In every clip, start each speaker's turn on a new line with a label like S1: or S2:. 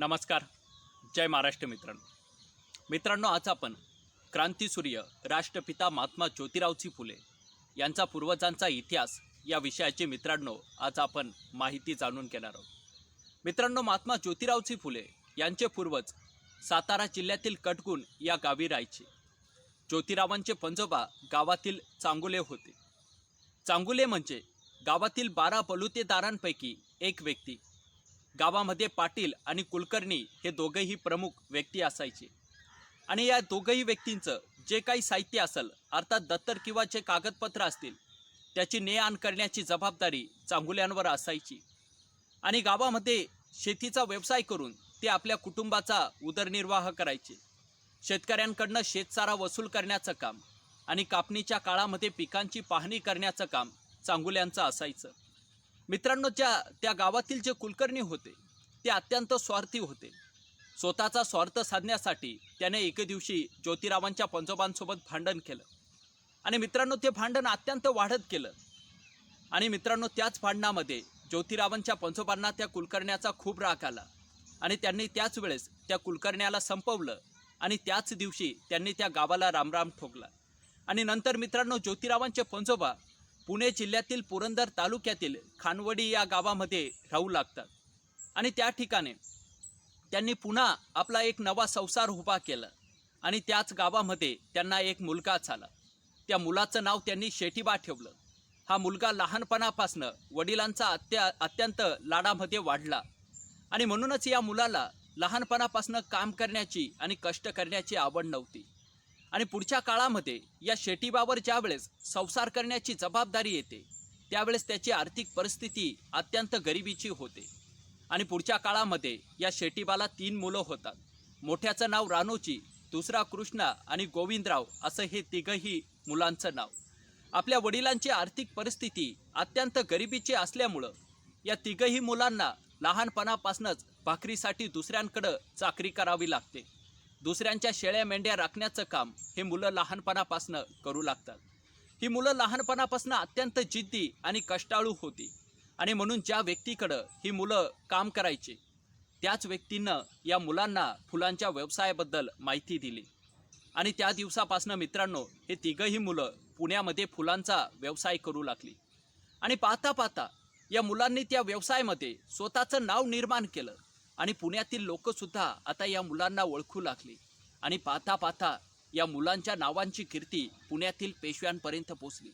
S1: नमस्कार. जय महाराष्ट्र मित्रांनो. मित्रांनो आज आपण क्रांतीसूर्य राष्ट्रपिता महात्मा ज्योतिरावजी फुले यांचा पूर्वजांचा इतिहास या विषयाचे मित्रांनो आज आपण माहिती जाणून घेणार आहोत. मित्रांनो महात्मा ज्योतिरावजी फुले यांचे पूर्वज सातारा जिल्ह्यातील कटगुण या गावी राहायचे. ज्योतिरावांचे पंजोबा गावातील चांगुले होते. चांगुले म्हणजे गावातील बारा बलुतेदारांपैकी एक व्यक्ती. गावामध्ये पाटील आणि कुलकर्णी हे दोघंही प्रमुख व्यक्ती असायचे. आणि या दोघंही व्यक्तींचं जे काही साहित्य असेल अर्थात दत्तर किंवा जे कागदपत्र असतील त्याची ने आण करण्याची जबाबदारी चांगुल्यांवर असायची. आणि गावामध्ये शेतीचा व्यवसाय करून ते आपल्या कुटुंबाचा उदरनिर्वाह करायचे. शेतकऱ्यांकडनं शेतसारा वसूल करण्याचं काम आणि कापणीच्या काळामध्ये पिकांची पाहणी करण्याचं काम चांगुल्यांचं असायचं. मित्रांनो ज्या त्या गावातील जे कुलकर्णी होते ते अत्यंत स्वार्थी होते. स्वतःचा स्वार्थ साधण्यासाठी त्याने एके दिवशी ज्योतिरावांच्या पंजोबांसोबत भांडण केलं. आणि मित्रांनो ते भांडण अत्यंत वाढत गेलं. आणि मित्रांनो त्याच भांडणामध्ये ज्योतिरावांच्या पंजोबांना त्या कुलकर्ण्याचा खूप राग आला. आणि त्यांनी त्याच वेळेस त्या कुलकर्ण्याला संपवलं आणि त्याच दिवशी त्यांनी त्या गावाला रामराम ठोकला. आणि नंतर मित्रांनो ज्योतिरावांचे पंजोबा पुणे जिल्ह्यातील पुरंदर तालुक्यातील खानवडी या गावामध्ये राहू लागतात. आणि त्या ठिकाणी त्यांनी पुन्हा आपला एक नवा संसार उभा केला आणि त्याच गावामध्ये त्यांना एक मुलगा झाला. त्या मुलाचं नाव त्यांनी शेटीबा ठेवलं. हा मुलगा लहानपणापासनं वडिलांचा अत्या अत्यंत लाडामध्ये वाढला. आणि म्हणूनच या मुलाला लहानपणापासनं काम करण्याची आणि कष्ट करण्याची आवड नव्हती. आणि पुढच्या काळामध्ये या शेतीबावर ज्यावेळेस संसार करण्याची जबाबदारी येते त्यावेळेस त्याची आर्थिक परिस्थिती अत्यंत गरिबीची होते. आणि पुढच्या काळामध्ये या शेटीबाला तीन मुलं होतात. मोठ्याचं नाव रानोची दुसरा कृष्णा आणि गोविंदराव असं हे तिघही मुलांचं नाव. आपल्या वडिलांची आर्थिक परिस्थिती अत्यंत गरिबीची असल्यामुळं या तिघही मुलांना लहानपणापासूनच भाकरीसाठी दुसऱ्यांकडं चाकरी करावी लागते. दुसऱ्यांच्या शेळ्या मेंढ्या राखण्याचं काम हे मुलं लहानपणापासनं करू लागतात. ही मुलं लहानपणापासून अत्यंत जिद्दी आणि कष्टाळू होती आणि म्हणून ज्या व्यक्तीकडं ही मुलं काम करायची त्याच व्यक्तीनं या मुलांना फुलांच्या व्यवसायाबद्दल माहिती दिली. आणि त्या दिवसापासून मित्रांनो हे तिघंही मुलं पुण्यामध्ये फुलांचा व्यवसाय करू लागली. आणि पाहता पाहता या मुलांनी त्या व्यवसायामध्ये स्वतःचं नाव निर्माण केलं. आणि पुण्यातील लोकसुद्धा आता या मुलांना ओळखू लागली. आणि पाहता पाहता या मुलांच्या नावांची कीर्ती पुण्यातील पेशव्यांपर्यंत पोचली.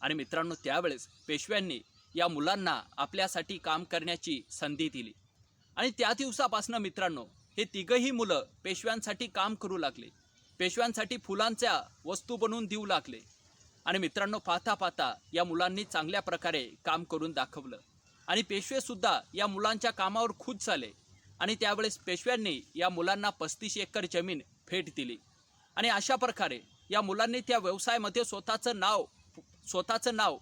S1: आणि मित्रांनो त्यावेळेस पेशव्यांनी या मुलांना आपल्यासाठी काम करण्याची संधी दिली. आणि त्या दिवसापासून मित्रांनो हे तिघही मुलं पेशव्यांसाठी काम करू लागले. पेशव्यांसाठी फुलांच्या वस्तू बनवून देऊ लागले. आणि मित्रांनो पाहता पाहता या मुलांनी चांगल्या प्रकारे काम करून दाखवलं. आणि पेशवेसुद्धा या मुलांच्या कामावर खुश झाले. आणि त्यावेळेस पेशव्यांनी या मुलांना पस्तीस एकर जमीन भेट दिली. आणि अशा प्रकारे या मुलांनी त्या व्यवसायामध्ये स्वतःचं नाव स्वतःचं नाव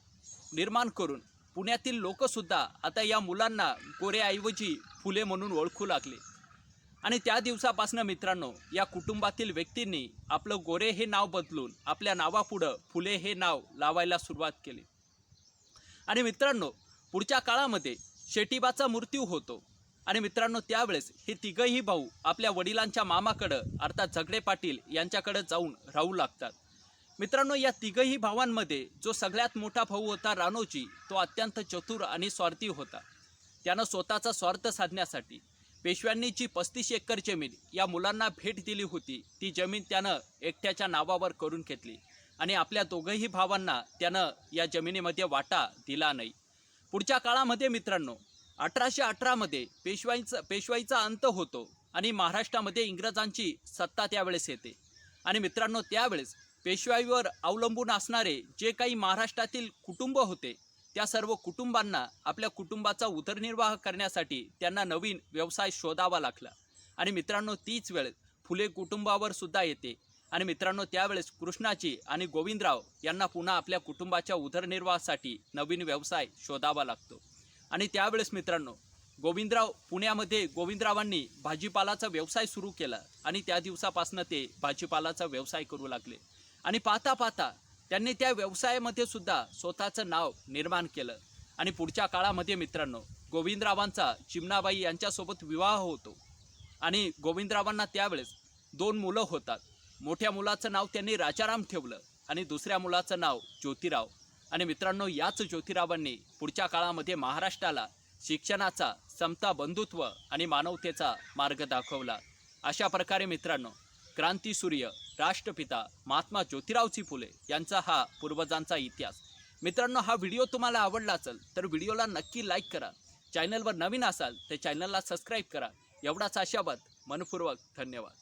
S1: निर्माण करून पुण्यातील लोकसुद्धा आता या मुलांना गोऱ्याऐवजी फुले म्हणून ओळखू लागले. आणि त्या दिवसापासून मित्रांनो या कुटुंबातील व्यक्तींनी आपलं गोरे हे नाव बदलून आपल्या नावापुढं फुले हे नाव लावायला सुरुवात केली. आणि मित्रांनो पुढच्या काळामध्ये शेटीबाचा मृत्यू होतो. आणि मित्रांनो त्यावेळेस हे तिघही भाऊ आपल्या वडिलांच्या मामाकडं अर्थात झगडे पाटील यांच्याकडं जाऊन राहू लागतात. मित्रांनो या तिघही भावांमध्ये जो सगळ्यात मोठा भाऊ होता रानोजी तो अत्यंत चतुर आणि स्वार्थी होता. त्यानं स्वतःचा स्वार्थ साधण्यासाठी पेशव्यांनी जी पस्तीस एकर जमीन या मुलांना भेट दिली होती ती जमीन त्यानं एकट्याच्या नावावर करून घेतली आणि आपल्या दोघंही भावांना त्यानं या जमिनीमध्ये वाटा दिला नाही. पुढच्या काळामध्ये मित्रांनो अठराशे अठरामध्ये पेशवाईचा पेशवाईचा अंत होतो आणि महाराष्ट्रामध्ये इंग्रजांची सत्ता त्यावेळेस येते. आणि मित्रांनो त्यावेळेस पेशवाईवर अवलंबून असणारे जे काही महाराष्ट्रातील कुटुंब होते त्या सर्व कुटुंबांना आपल्या कुटुंबाचा उदरनिर्वाह करण्यासाठी त्यांना नवीन व्यवसाय शोधावा लागला. आणि मित्रांनो तीच वेळ फुले कुटुंबावर सुद्धा येते. आणि मित्रांनो त्यावेळेस कृष्णाजी आणि गोविंदराव यांना पुन्हा आपल्या कुटुंबाच्या उदरनिर्वाहासाठी नवीन व्यवसाय शोधावा लागतो. आणि त्यावेळेस मित्रांनो गोविंदराव पुण्यामध्ये गोविंदरावांनी भाजीपालाचा व्यवसाय सुरू केला आणि त्या दिवसापासून ते भाजीपालाचा व्यवसाय करू लागले. आणि पाहता पाहता त्यांनी त्या व्यवसायामध्ये सुद्धा स्वतःचं नाव निर्माण केलं. आणि पुढच्या काळामध्ये मित्रांनो गोविंदरावांचा चिमणाबाई यांच्यासोबत विवाह होतो. आणि गोविंदरावांना त्यावेळेस दोन मुलं होतात. मोठ्या मुलाचं नाव त्यांनी राजाराम ठेवलं आणि दुसऱ्या मुलाचं नाव ज्योतिराव. आणि मित्रांनो याच ज्योतिरावांनी पुढच्या काळामध्ये महाराष्ट्राला शिक्षणाचा समता बंधुत्व आणि मानवतेचा मार्ग दाखवला. अशा प्रकारे मित्रांनो क्रांतीसूर्य राष्ट्रपिता महात्मा ज्योतिरावजी फुले यांचा हा पूर्वजांचा इतिहास. मित्रांनो हा व्हिडिओ तुम्हाला आवडला असेल तर व्हिडिओला नक्की लाईक करा. चॅनलवर नवीन असाल तर चॅनलला सबस्क्राईब करा. एवढाच आशावाद मनपूर्वक धन्यवाद.